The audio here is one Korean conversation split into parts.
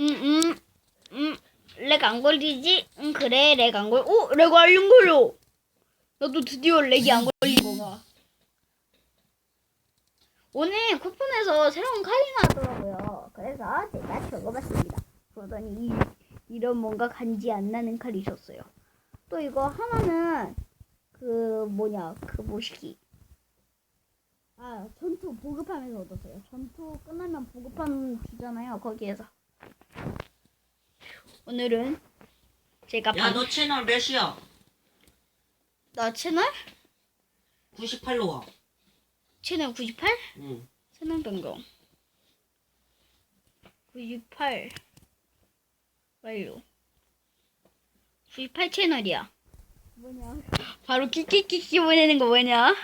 음, 음, 음, 렉 안 걸리지? 응, 그래, 렉 안 걸, 오, 렉안 걸려. 나도 드디어 렉이 안 걸린 거가. 오늘 쿠폰에서 새로운 칼이 나왔더라고요. 그래서 제가 적어봤습니다. 그러더니 이, 이런 뭔가 간지 안 나는 칼이 있었어요. 또 이거 하나는 그 뭐냐 그 모시기. 아 전투 보급하면서 얻었어요. 전투 끝나면 보급하면 주잖아요. 거기에서. 오늘은 제가 야, 너 채널 몇이야? 나 채널 98로 와. 채널 98 응. 채널 변경 98 완료 98 채널이야 뭐냐 바로 끼끼끼끼 보내는 거 뭐냐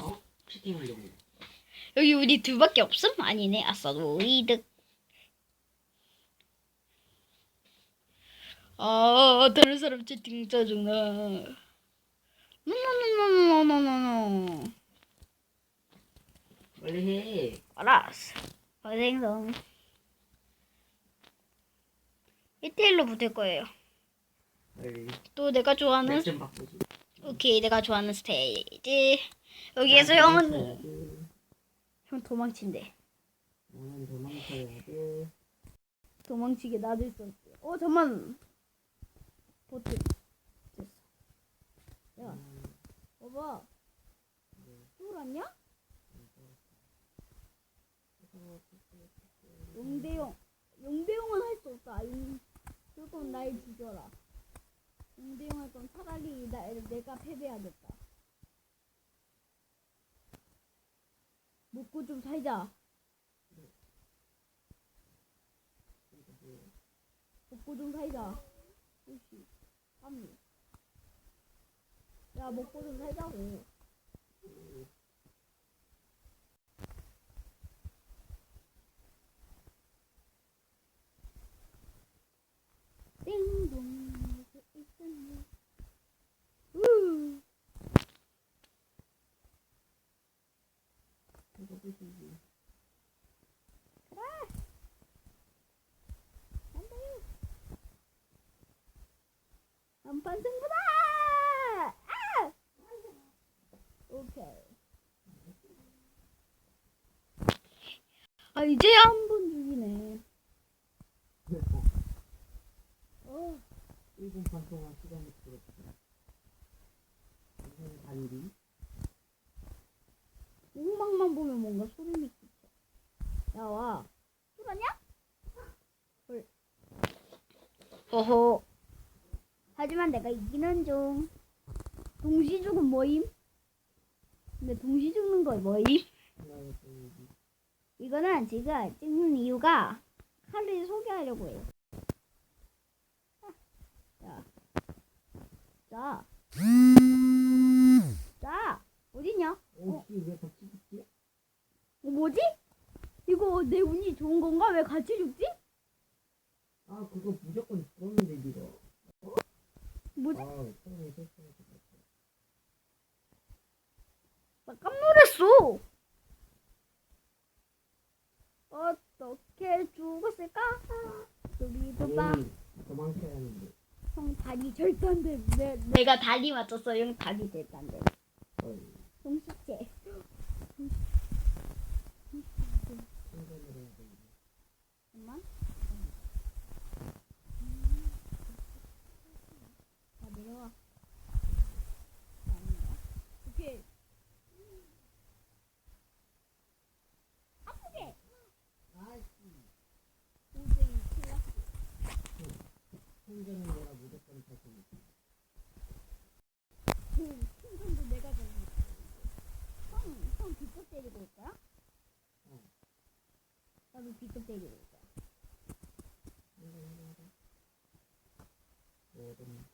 어? 채팅하려고. 여기 우리 둘밖에 없음? 아니네 아싸 노이득 아 다른 사람 채팅 짜증나 노노노노노노노노 빨리 해. 알았어 고생성 1대1로 붙을 거예요 빨리. 또 내가 좋아하는. 오케이 내가 좋아하는 스테이지 여기에서 형은 형 도망친대 도망쳐야 돼. 도망치게 놔둘 수 없지 어 잠만 버튼 됐어. 야 봐봐. 술 왔냐? 용대용. 용대용은 할 수 없다. 용, 그럼 날 죽여라. 용대용 할 건 차라리 나, 내가 패배하겠다. 먹고 좀 살자. 먹고 좀 살자. 오씨 삽니다. 야, 먹고 좀 살자고. 띵동 그 있었네. 우. 이거 보시지. 아 이제야 한 번 죽이네 어 1분 반 동안 시간이. 무슨 단디? 오막만 보면 뭔가 소름이 끼쳐 야와 술았냐? 헐 어허 하지만 내가 이기는 중 동시 죽은 뭐임? 근데 동시 죽는 거 뭐임? 이거는 제가 찍는 이유가 칼을 소개하려고 해요. 자, 자, 자, 어디냐? 죽지? 어, 뭐지? 이거 내 운이 좋은 건가? 왜 같이 죽지? 아, 그거 무조건 죽었는데, 니가. 뭐지? 아, 깜놀했어. 어떻게 죽었을까? 두비두바. 당연히 도망쳐야 하는데. 형 다리 절대 안 돼. 내, 내가 다리 맞췄어. 형 다리 절대 안 돼. 헐. 형 시체. 생각을 해야 돼. 잠깐만. 자, 내려와. 자, 아닌가? 오케이. 아프게! 아이씨. 도저히 클라스. 생전은 내가 무조건 자신 있어. 그, 풍선도 내가 정했어. 형, 형 빗도 때리고 올 거야? 어. 나도 빗도 때리고 올 거야. 뭐든.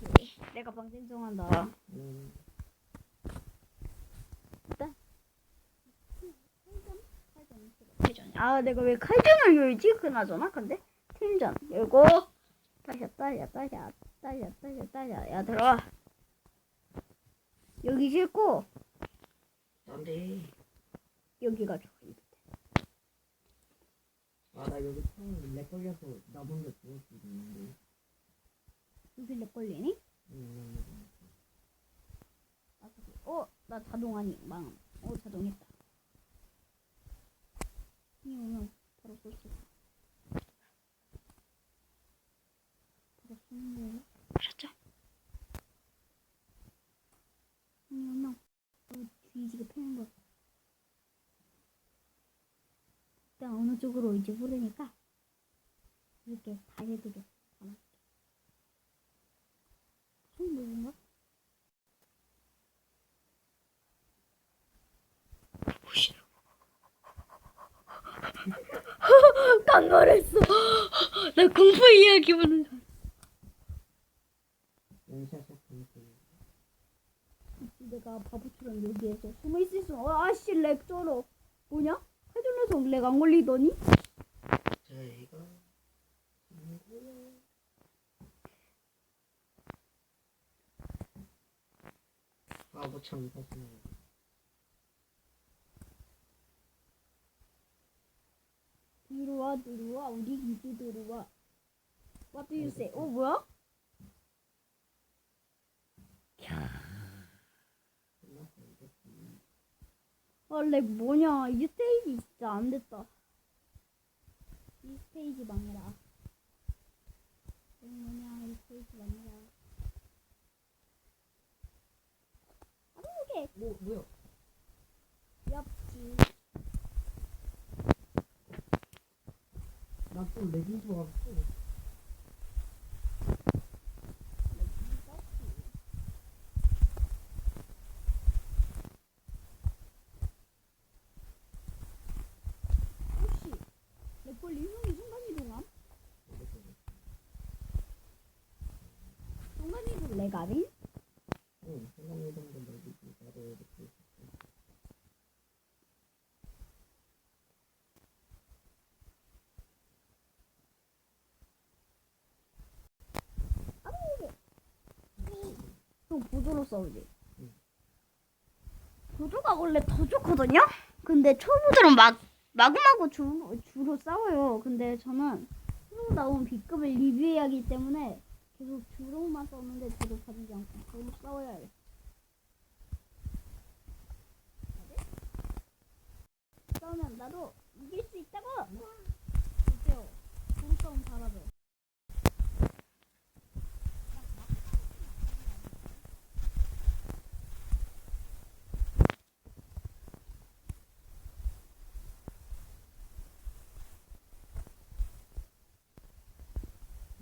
오케이. 내가 방생성한다. 음. 일단. 회전. 아, 내가 왜 칼전을 열지? 그나저나, 근데. 팀전. 열고. 따샤, 따샤, 따샤, 따샤, 따샤, 따샤. 야, 들어와. 여기 싫고, 안 돼. 여기가 좋아. 아, 아, 나 여기 처음 렉 걸려서 나 먼저 죽을 수도 있는데. 요새 렉 걸리니? 음, 아. 어, 나 자동하니 망. 어, 자동했다. 이 오면 바로 쏠수 있어. 그렇죠? 이 오면 어, 뒤지게 패는 거. 일단 어느 쪽으로 이제 모르니까 이렇게 다리들을 담아줄게. 무슨 물인가? 깜놀했어. 나 공포 이야기 보는 줄. 원샷샷 보니까. 내가 바보처럼 여기에서 숨어 있을 수. 어, 아씨 렉 쩔어. 뭐냐? 해준에서 렉안 걸리더니? 저희가 친구야. 바보처럼 사시는 뒤로 와, 뒤로 와. 우리 기지 뒤로 와. What do you say? 어 뭐야? 끝났어 이제. 아, 렉 뭐냐? 이 스테이지 진짜 안 됐다. 이 스테이지 망해라. 렉 뭐냐? 이 스테이지 망해라. 아, 이게 뭐 뭐야? 옆지. 나또 줄 알았어. 혹시 렉 걸리 형이 순간이동함? 순간이동 렉 아니? 응, 생각이 정도 렉이지. 나도 이렇게 있었어. 형 보조로 싸우지. 응. 보조가 원래 더 좋거든요. 근데 초보들은 막 마구마구 주, 주로 싸워요. 근데 저는 새로 나온 B급을 리뷰해야 하기 때문에 계속 주로만 싸우는데 저도 가지지 않고 주로 싸워야 해. 싸우면 나도 이길 수 있다고. 어때요? 주로 싸움 잘하죠.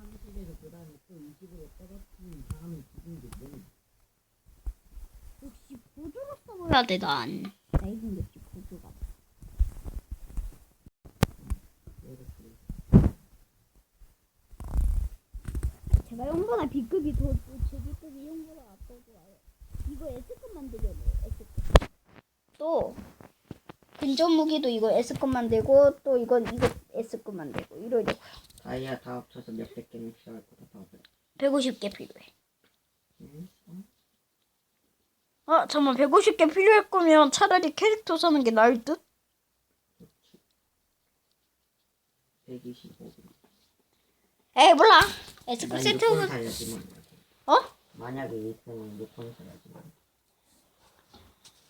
삼십에서 그 다음에 또 20으로 떨어뜨린 사람이 죽은 게 뭐니? 역시 써봐야 돼 난. 나 보조가. 제가 형보다 B급이 더, 제 B급이 형보다 더 좋아요. 이거 S급 만들려고 S급. 또 근접 무기도 이거 S급 만들고 또 이건 이거 S급 만들고 이러려고. 다이아 다 합쳐서 몇백 개는 필요할 거다 다 그래. 150개 필요해. 응? 어? 아 잠만 150개 필요할 거면 차라리 캐릭터 사는 게 나을 듯? 125. 에이 몰라. 난 세트는 6권 사야지만. 어? 만약에 있으면 6권 사야지만.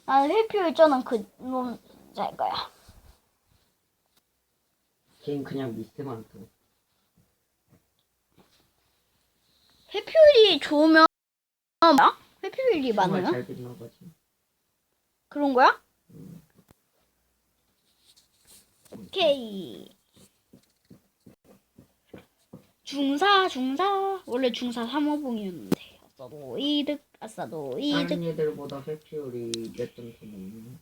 난 회표 있잖아 그놈 살 거야. 걔는 그냥 미스만 둬. 회표율이 좋으면 뭐야? 회표율이 정말 많으면 잘 듣는 거지. 그런 거야? 오케이. 중사 중사 원래 중사 3호봉이었는데 아싸도 이득 아싸도 이득 다른 애들보다 회피율이 몇 점 더 높네.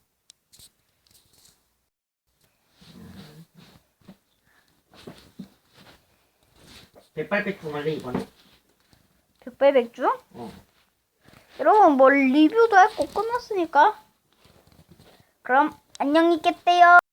백발백중 할래 이번에? 백배백주? 어. 여러분 뭐 리뷰도 할거 끝났으니까 그럼 안녕히 계세요.